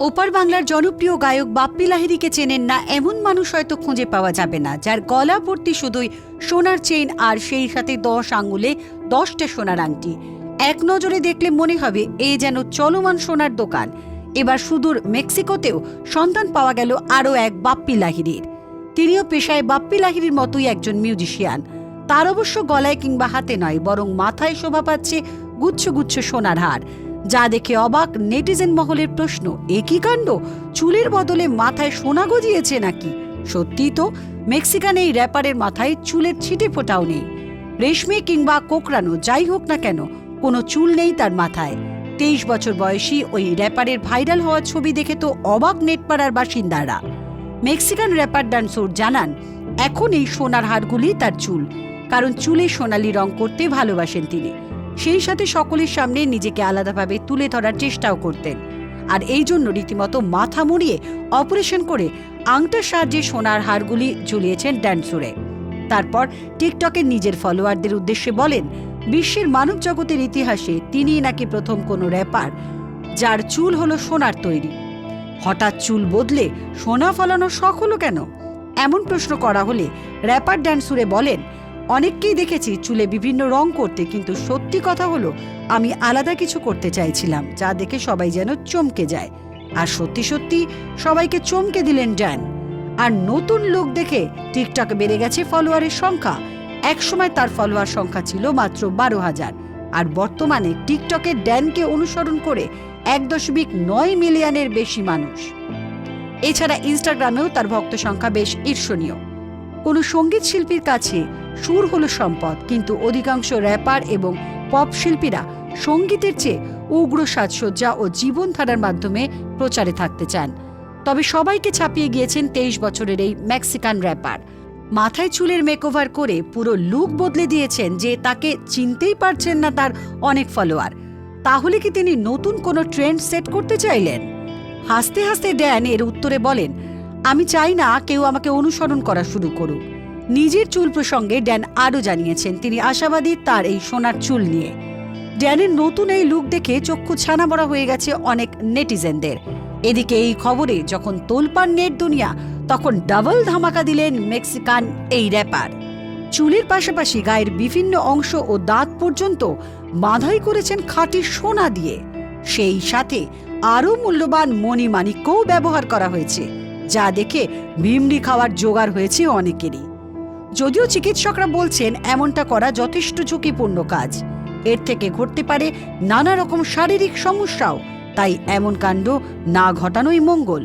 ওপার বাংলার জনপ্রিয় গায়ক বাপ্পি লাহিড়িকে চেনেন না, এমন মানুষ হয়তো খুঁজে পাওয়া যাবে না, যার গলা ভর্তি শুধুই সোনার চেইন আর সেই সাথে দশ আঙ্গুলে দশটা সোনার আংটি। এক নজরে দেখলে মনে হবে এ যেন চলমান সোনার দোকান। এবার সুদূর মেক্সিকোতেও সন্তান পাওয়া গেল আরও এক বাপ্পি লাহিড়ির। তিনিও পেশায় বাপ্পি লাহিড়ির মতোই একজন মিউজিশিয়ান। তার অবশ্য গলায় কিংবা হাতে নয়, বরং মাথায় শোভা পাচ্ছে গুচ্ছ গুচ্ছ সোনার হার। যা দেখে অবাক নেটিজেন মহলের প্রশ্ন, এ কি কাণ্ড? চুলের বদলে মাথায় সোনা গজিয়েছে নাকি? সত্যিই তো, মেক্সিকান এই র্যাপারের মাথায় চুলের ছিটে ফোটাও নেই। রেশমি কিংবা কোকড়ানো যাই হোক না কেন, কোনো চুল নেই তার মাথায়। তেইশ বছর বয়সী ওই র্যাপারের ভাইরাল হওয়া ছবি দেখে তো অবাক নেটপাড়ার বাসিন্দারা। মেক্সিকান র্যাপার ডান্সোর জানান, এখন এই সোনার হারগুলি তার চুল, কারণ চুলে সোনালি রং করতে ভালোবাসেন তিনি। সেই সাথে সকলের সামনে নিজেকে আলাদাভাবে তুলে ধরার চেষ্টাও করতেন। আর এই জন্য রীতিমতো মাথা মুড়িয়ে অপারেশন করে আংটার সাহায্যে সোনার হারগুলি ঝুলিয়েছেন ড্যান্সুরে। তারপর টিকটকে নিজের ফলোয়ারদের উদ্দেশ্যে বলেন, বিশ্বের মানব জগতের ইতিহাসে তিনিই নাকি প্রথম কোনো র্যাপার যার চুল হলো সোনার তৈরি। হঠাৎ চুল বদলে সোনা ফলানোর শখ হলো কেন? এমন প্রশ্ন করা হলে র্যাপার ড্যান্সুরে বলেন অনেককেই দেখেছি চুলে বিভিন্ন রং করতে, কিন্তু সত্যি কথা হলো, আমি আলাদা কিছু করতে চাইছিলাম, যা দেখে সবাই যেন চমকে যায়। আর সত্যি সত্যি সবাইকে চমকে দিলেন ড্যান। আর নতুন লোক দেখে টিকটক বেড়ে গেছে ফলোয়ারের সংখ্যা। একসময় তার ফলোয়ার সংখ্যা ছিল মাত্র বারো হাজার। আর বর্তমানে টিকটকে ড্যানকে অনুসরণ করে এক দশমিক নয় মিলিয়নের বেশি মানুষ। এছাড়া ইনস্টাগ্রামেও তার ভক্ত সংখ্যা বেশ ঈর্ষণীয়। কোনো সংগীত শিল্পীর কাছে সুর হলো সম্পদ, কিন্তু অধিকাংশ র্যাপার এবং পপ শিল্পীরা সঙ্গীতের চেয়ে উগ্র সাজসজ্জা ও জীবনধারার মাধ্যমে প্রচারে থাকতে চান। তবে সবাইকে ছাপিয়ে গিয়েছেন তেইশ বছরের এই মেক্সিকান র্যাপার। মাথায় চুলের মেকওভার করে পুরো লুক বদলে দিয়েছেন যে তাকে চিনতেই পারছেন না তার অনেক ফলোয়ার। তাহলে কি তিনি নতুন কোনো ট্রেন্ড সেট করতে চাইলেন? হাসতে হাসতে ড্যান এর উত্তরে বলেন আমি চাই না কেউ আমাকে অনুসরণ করা শুরু করুক। নিজের চুল প্রসঙ্গে ড্যান আরও জানিয়েছেন, তিনি আশাবাদী তার এই সোনার চুল নিয়ে। ড্যানের নতুন এই লুক দেখে চক্ষু ছানা হয়ে গেছে অনেক নেটিজেনদের। এদিকে এই খবরে যখন তোলপাড় নেট দুনিয়া, তখন ডাবল ধামাকা দিলেন মেক্সিকান এই র্যাপার। চুলের পাশাপাশি গায়ের বিভিন্ন অংশ ও দাঁত পর্যন্ত বাঁধাই করেছেন খাঁটি সোনা দিয়ে। সেই সাথে আরও মূল্যবান মণিমাণিক্যও ব্যবহার করা হয়েছে। যা দেখে ভিমড়ি খাওয়ার জোগাড় হয়েছে অনেকেরই। যদিও চিকিৎসকরা বলছেন এমনটা করা যথেষ্ট ঝুঁকিপূর্ণ কাজ। এর থেকে ঘটতে পারে নানা রকম শারীরিক সমস্যাও, তাই এমন কাণ্ড না ঘটানোই মঙ্গল।